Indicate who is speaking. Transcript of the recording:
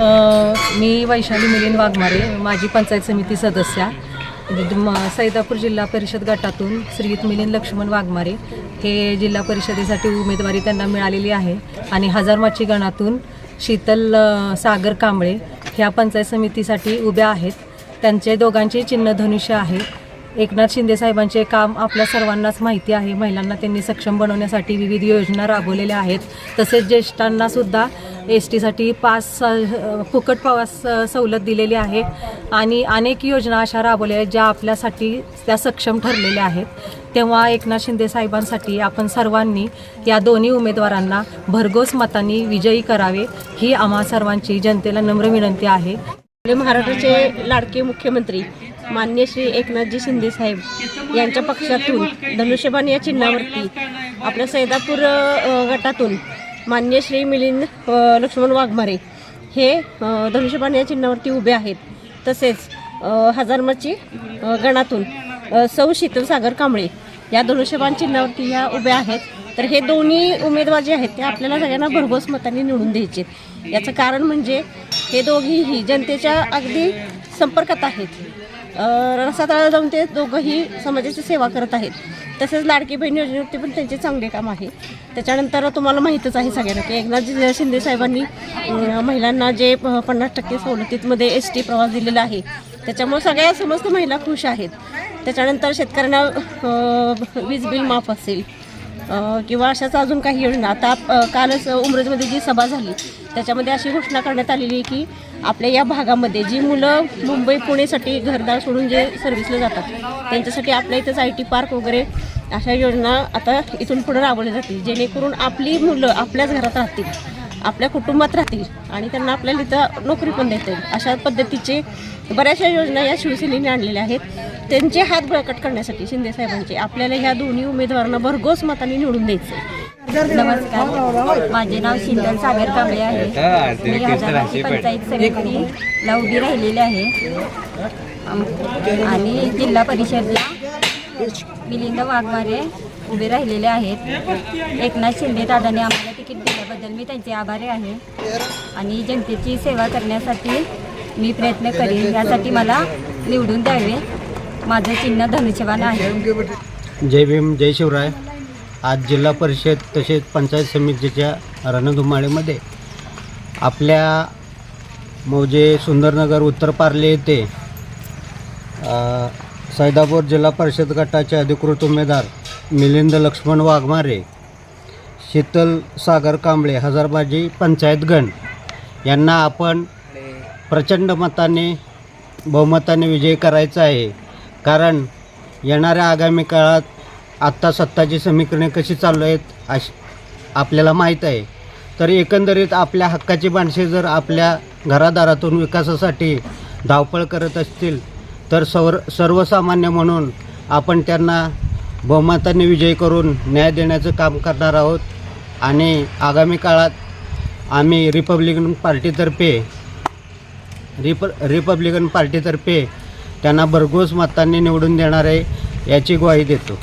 Speaker 1: मी वैशाली मिलिंद वाघमारे माजी पंचायत समिती सदस्या. म- सैदापूर जिल्हा परिषद गटातून श्रीयुत मिलिंद लक्ष्मण वाघमारे. हे जिल्हा परिषदेसाठी उमेदवारी त्यांना मिळालेली आहे. आणि हजारमाची गणातून शीतल सागर कांबळे ह्या पंचायत समितीसाठी उभ्या आहेत. त्यांचे दोघांचे चिन्ह धनुष्य आहे. एकनाथ शिंदे साहेबांचे काम आपल्या सर्वांनाच माहिती आहे. महिलांना त्यांनी सक्षम बनवण्यासाठी विविध योजना राबवलेल्या आहेत. तसेच ज्येष्ठांना सुद्धा एस टीसाठी पास फुकट प्रवास सवलत दिलेली आहे. आणि अनेक योजना अशा राबवल्या आहेत ज्या आपल्यासाठी त्या सक्षम ठरलेल्या आहेत. तेव्हा एकनाथ शिंदे साहेबांसाठी आपण सर्वांनी या दोन्ही उमेदवारांना भरघोस मतांनी विजयी करावे ही आम्हा सर्वांची जनतेला नम्र विनंती आहे.
Speaker 2: महाराष्ट्राचे लाडके मुख्यमंत्री मान्य श्री एकनाथजी शिंदे साहेब यांच्या पक्षातून धनुष्यबाण या चिन्हावरती आपल्या सैदापूर गटातून मान्य श्री मिलिंद लक्ष्मण वाघमारे हे धनुष्यबाण या चिन्हावरती उभे आहेत. तसेच हजारमाची गणातून सौ शीतल सागर कांबळे या धनुष्यबाण चिन्हावरती ह्या उभ्या आहेत. तर हे दोन्ही उमेदवार जे आहेत ते आपल्याला सगळ्यांना भरघोस मतांनी निवडून द्यायचे याचं कारण म्हणजे हे दोघीही जनतेच्या अगदी संपर्कात आहेत. अ, जाऊन ते दोघंही समाजाची सेवा करत आहेत. तसेच लाडकी बहीण योजनेवरती पण त्यांचे चांगले काम आहे. त्याच्यानंतर तुम्हाला माहीतच आहे सगळ्यांना की एकनाथ शिंदे साहेबांनी महिलांना जे पन्नास टक्के सवलतीमध्ये एस टी प्रवास दिलेला आहे. त्याच्यामुळे सगळ्या समस्त महिला खुश आहेत. त्याच्यानंतर शेतकऱ्यांना वीज बिल माफ असेल किंवा अशाच अजून काही योजना. आता कालच उमरजमध्ये जी सभा झाली त्याच्यामध्ये अशी घोषणा करण्यात आलेली आहे की आपल्या या भागामध्ये जी मुलं मुंबई पुणेसाठी घरदार सोडून जे सर्व्हिसला जातात त्यांच्यासाठी आपल्या इथंच आय टी पार्क वगैरे अशा योजना आता इथून पुढे राबवल्या जातील. जेणेकरून आपली मुलं आपल्याच घरात राहतील आपल्या कुटुंबात राहतील आणि त्यांना आपल्याला इथं नोकरी पण देता येईल. अशा पद्धतीचे बऱ्याचशा योजना या शिवसेनेने आणलेल्या आहेत. त्यांचे हात बळकट करण्यासाठी शिंदेसाहेबांचे आपल्याला ह्या दोन्ही उमेदवारांना भरघोस मताने निवडून द्यायचं
Speaker 3: नमस्कार. माझे नाव शिंदल सागर कांबळे आहे. मी हजाराची पंचायत समितीला उभी राहिलेली आहे. आणि जिल्हा परिषदला मिलिंद वाघमारे उभे राहिलेले आहेत. एकनाथ शिंदे दादाने आम्हाला तिकीट दिल्याबद्दल मी त्यांचे आभारी आहे. आणि जनतेची सेवा करण्यासाठी मी प्रयत्न करीन. यासाठी मला निवडून द्यावे. माझं चिन्ह धनुष्यवान आहे.
Speaker 4: जय भीम जय शिवराय. आज जिल्हा परिषद तसेच पंचायत समितीच्या रणधुमाळीमध्ये आपल्या मौजे सुंदरनगर उत्तरपार्ले येथे सैदापूर जिल्हा परिषद गटाचे अधिकृत उमेदवार मिलिंद लक्ष्मण वाघमारे शीतल सागर कांबळे हजारबाजी पंचायतगण यांना आपण प्रचंड मताने बहुमताने विजयी करायचा आहे. कारण येणाऱ्या आगामी काळात आत्ता सत्ताची समीकरणे कशी चालू आहेत अश आपल्याला माहीत आहे. तर एकंदरीत आपल्या हक्काची माणसे जर आपल्या घरादारातून विकासासाठी धावपळ करत असतील तर सवर सर्वसामान्य म्हणून आपण त्यांना बहुमताने विजयी करून न्याय देण्याचं काम करणार आहोत. आणि आगामी काळात आम्ही रिपब्लिकन पार्टीतर्फे रिप रिपब्लिकन पार्टीतर्फे त्यांना भरघोस मतांनी निवडून देणार आहे याची ग्वाही देतो.